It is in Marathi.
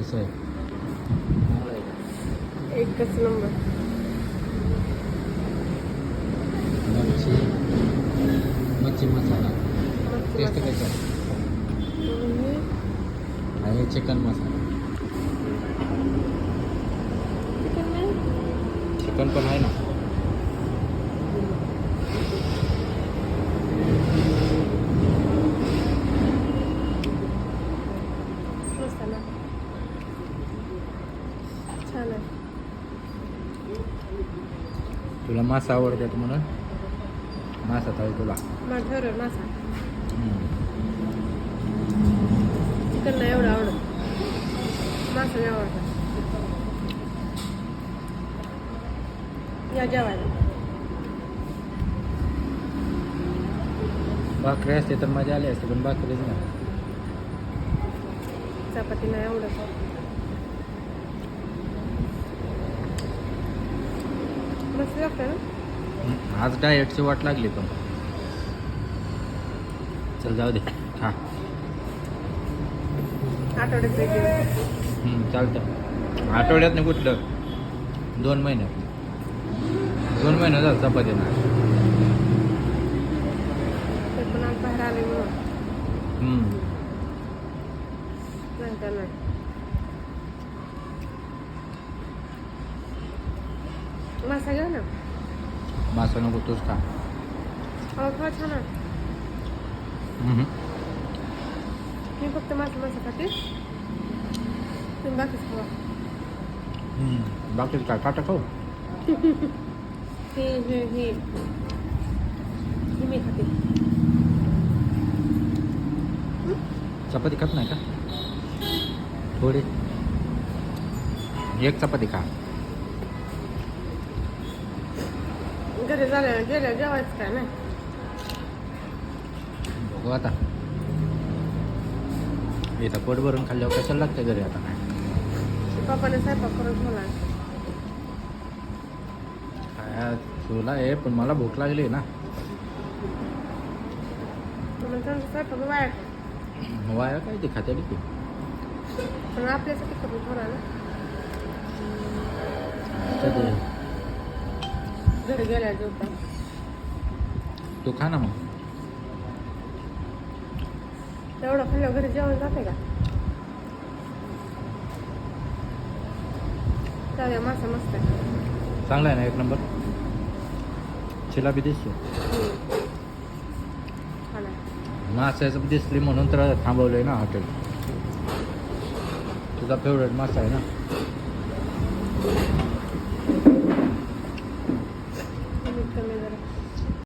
कसं आहे? आहे? एकच नंबर. मच्छी. मच्छी मसाला. टेस्ट. कसा आहे? आणि आणि चिकन मसाला. चिकन पण आहे ना मस्त ना छान आहे तुला मासा आवडतात म्हणून मासा थाळी तुला माझा फेवरेट मासा हम्म. चिकन नाही एवढं आवडत मासा नाही आवडत या जेवायला भाकरी असते तर मजा आली असते पण भाकरीच नाही चपाती नाही आवडत आज डाएटची वाट लागली पण. चल जाऊ दे. हा. आठवड्यात एक दिवस. हम्म, चालतं. आठवड्यात नाही कुठलं? दोन महिन्यात. दोन महिने झालं चपाती ना. ते पण आज बाहेर आले म्हणून. हम्म. नाही तर नाही. मासा घेऊ ना? मासा नको तूच खा. अहो खा छान. मी फक्त मासा मासा खाते. तुम्ही बाकीच खावा. हम्म. बाकी काय काटा खाऊ? हे हे हे. हे मी खाते. चपाती खात नाही का? थोडी. एक चपाती खा. घरी झाल्या गेल्या जेवायचं काय नाही. बघू आता. इथं पोट भरून खाल्ल्यावर कशाला लागतं घरी आता? ते पप्पाने स्वयंपाक करून काय तुला आहे पण मला भूक लागली ना. म्हणून त्यांचा स्वयंपाक वाया वाया काय ते खाते की? पण आपल्यासाठी करून ठेवला ना. घरी गेल्या जेवता तू खा ना मग. तेवढं खाल्ल्यावर घरी जेवण जाते का? चालेल मासा मस्त. आहे चांगला आहे ना एक नंबर? चिला बी दिसतो हम्म. छान आहे माशाचं दिसली म्हणून तर थांबवलंय ना हॉटेल तुझा फेवरेट मासा आहे ना?